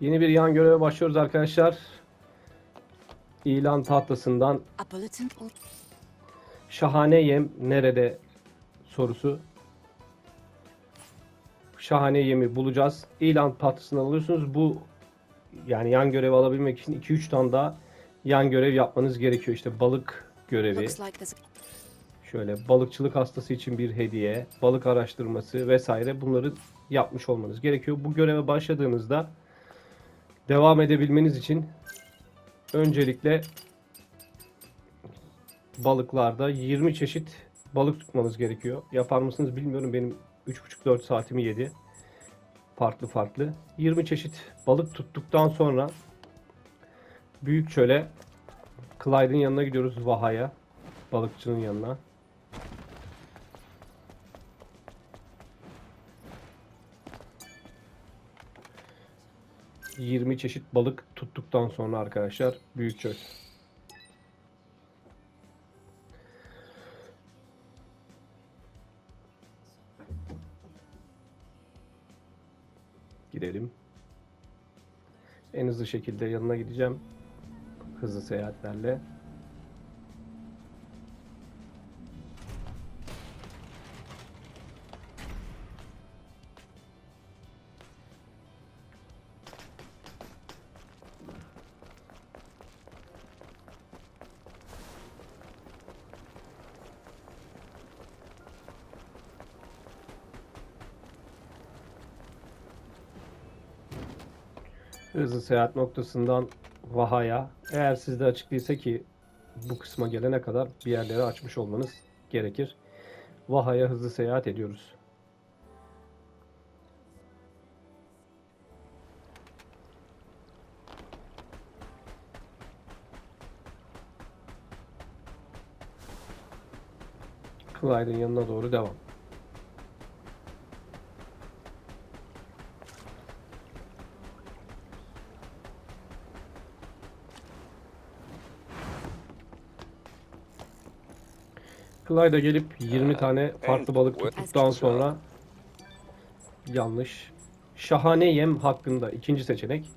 Yeni bir yan göreve başlıyoruz arkadaşlar. İlan tahtasından şahane yem nerede sorusu. Şahane yemi bulacağız. İlan tahtasından alıyorsunuz. Bu yani yan görevi alabilmek için 2-3 tane daha yan görev yapmanız gerekiyor. İşte balık görevi. Şöyle balıkçılık hastası için bir hediye, balık araştırması vesaire bunları yapmış olmanız gerekiyor. Bu göreve başladığınızda devam edebilmeniz için öncelikle balıklarda 20 çeşit balık tutmanız gerekiyor. Yapar mısınız bilmiyorum. Benim 3,5-4 saatimi yedi. Farklı farklı. 20 çeşit balık tuttuktan sonra Büyük Çöl'e Clyde'ın yanına gidiyoruz Vaha'ya. Balıkçının yanına. ...20 çeşit balık tuttuktan sonra arkadaşlar Büyük Çöl. Gidelim. En hızlı şekilde yanına gideceğim. Hızlı seyahatlerle. Hızlı seyahat noktasından Vaha'ya. Eğer sizde açık değilse ki bu kısma gelene kadar bir yerleri açmış olmanız gerekir. Vaha'ya hızlı seyahat ediyoruz. Clyde'ın yanına doğru devam. Clyde'a gelip 20 tane farklı balık tuttuktan sonra yanlış. Şahane yem hakkında ikinci seçenek.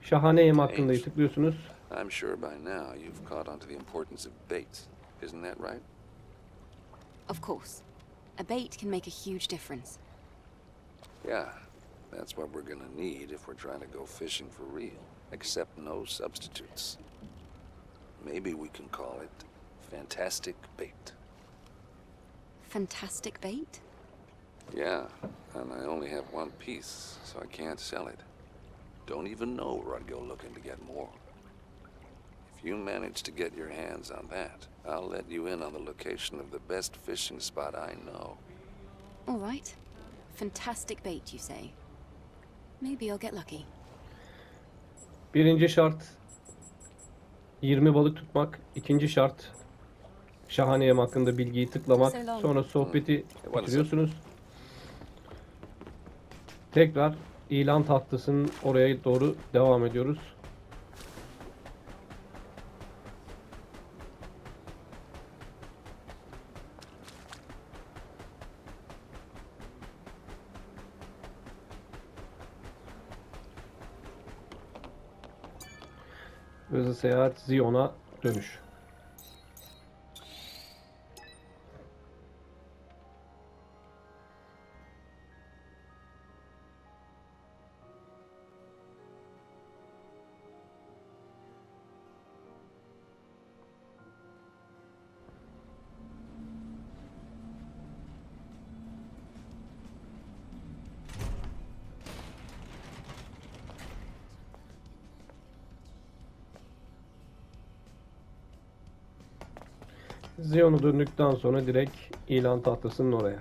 Şahane yem hakkında tıklıyorsunuz. I'm sure by now you've caught on to the importance of bait. Isn't that right? of course. A bait can make a huge difference. Yeah, that's what we're gonna need if we're trying to go fishing for real. Accept no substitutes. Maybe we can call it fantastic bait. Fantastic bait? Yeah, and I only have one piece, so I can't sell it. Don't even know where I'd go looking to get more. If you manage to get your hands on that, I'll let you in on the location of the best fishing spot I know. All right. Fantastic bait, you say. Maybe I'll get lucky. Birinci şart 20 balık tutmak. İkinci şart şahane yem hakkında bilgiyi tıklamak. Sonra sohbeti bitiriyorsunuz. Tekrar ilan tahtasının oraya doğru devam ediyoruz. Hızlı seyahat Zion'a dönüş. Zion'a döndükten sonra direkt ilan tahtasının oraya.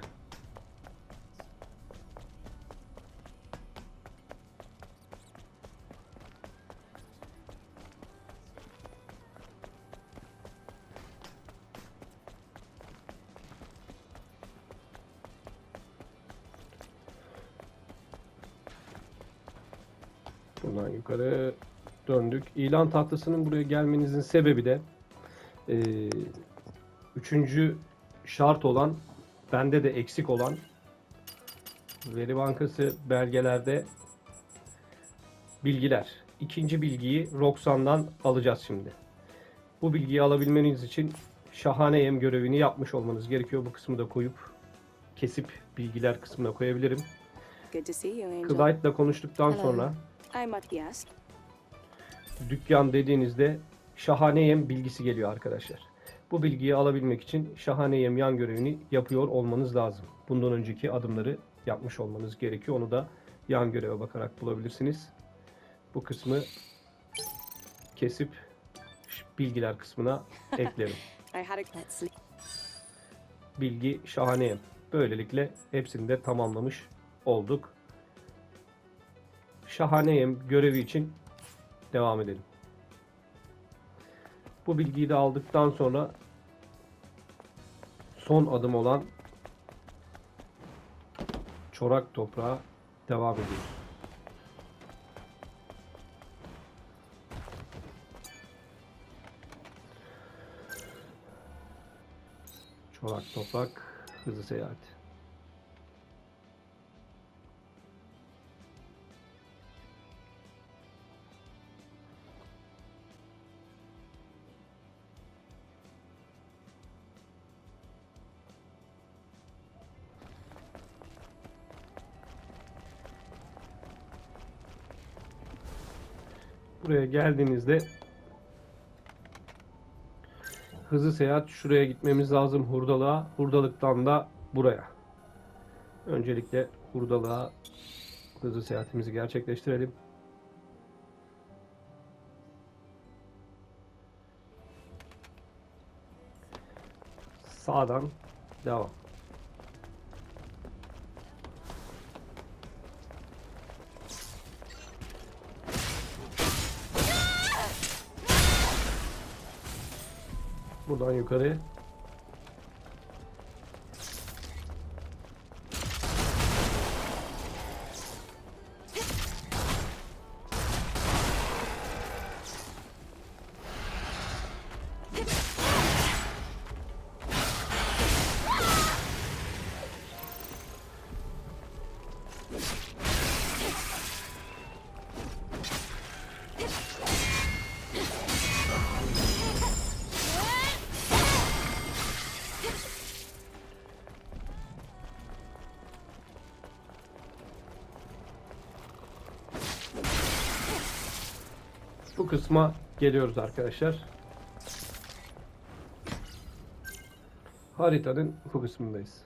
Buradan yukarı döndük. İlan tahtasının buraya gelmenizin sebebi de Üçüncü şart olan, bende de eksik olan veri bankası belgelerde bilgiler. İkinci bilgiyi Roxanne'dan alacağız şimdi. Bu bilgiyi alabilmeniz için şahane yem görevini yapmış olmanız gerekiyor. Bu kısmı da koyup kesip bilgiler kısmına koyabilirim. Clyde'la konuştuktan Hello. sonra dükkan dediğinizde şahane yem bilgisi geliyor arkadaşlar. Bu bilgiyi alabilmek için şahane yem yan görevini yapıyor olmanız lazım. Bundan önceki adımları yapmış olmanız gerekiyor. Onu da yan göreve bakarak bulabilirsiniz. Bu kısmı kesip bilgiler kısmına eklerim. Bilgi şahane. Böylelikle hepsini de tamamlamış olduk. Şahane yem görevi için devam edelim. Bu bilgiyi de aldıktan sonra son adım olan çorak toprağa devam ediyoruz. Çorak toprak hızlı seyahat. Buraya geldiğinizde hızlı seyahat şuraya gitmemiz lazım hurdalığa. Hurdalıktan da buraya. Öncelikle hurdalığa hızlı seyahatimizi gerçekleştirelim. Sağdan devam. Buradan yukarı. Bu kısma geliyoruz arkadaşlar. Haritanın bu kısmındayız.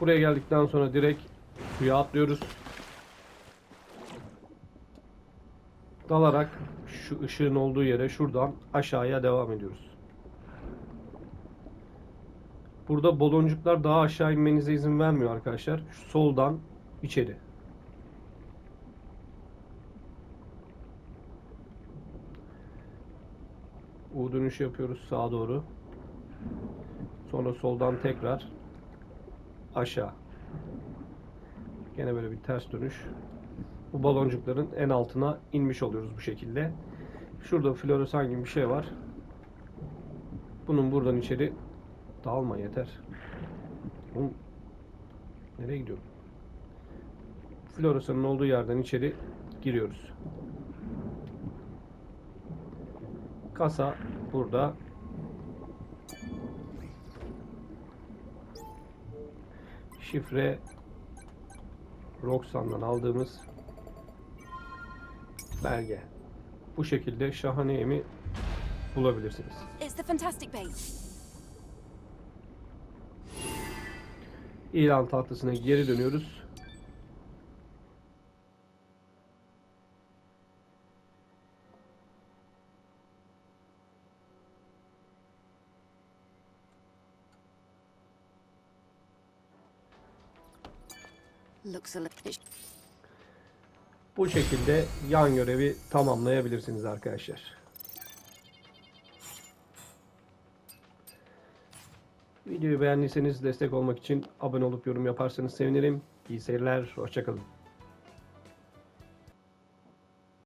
Buraya geldikten sonra direkt suya atlıyoruz. Dalarak şu ışığın olduğu yere şuradan aşağıya devam ediyoruz. Burada baloncuklar daha aşağı inmenize izin vermiyor arkadaşlar. Şu soldan içeri. U dönüşü yapıyoruz sağa doğru. Sonra soldan tekrar aşağı. Gene böyle bir ters dönüş. Bu baloncukların en altına inmiş oluyoruz bu şekilde. Şurada floresan gibi bir şey var. Bunun buradan içeri dalma yeter. Oğlum, nereye gidiyorum? Floresanın olduğu yerden içeri giriyoruz. Kasa burada. Şifre Roxanne'dan aldığımız belge. Bu şekilde şahane yemi bulabilirsiniz. İlan tahtasına geri dönüyoruz. Little. Bu şekilde yan görevi tamamlayabilirsiniz arkadaşlar. Videoyu beğendiyseniz destek olmak için abone olup yorum yaparsanız sevinirim. İyi seyirler, hoşçakalın.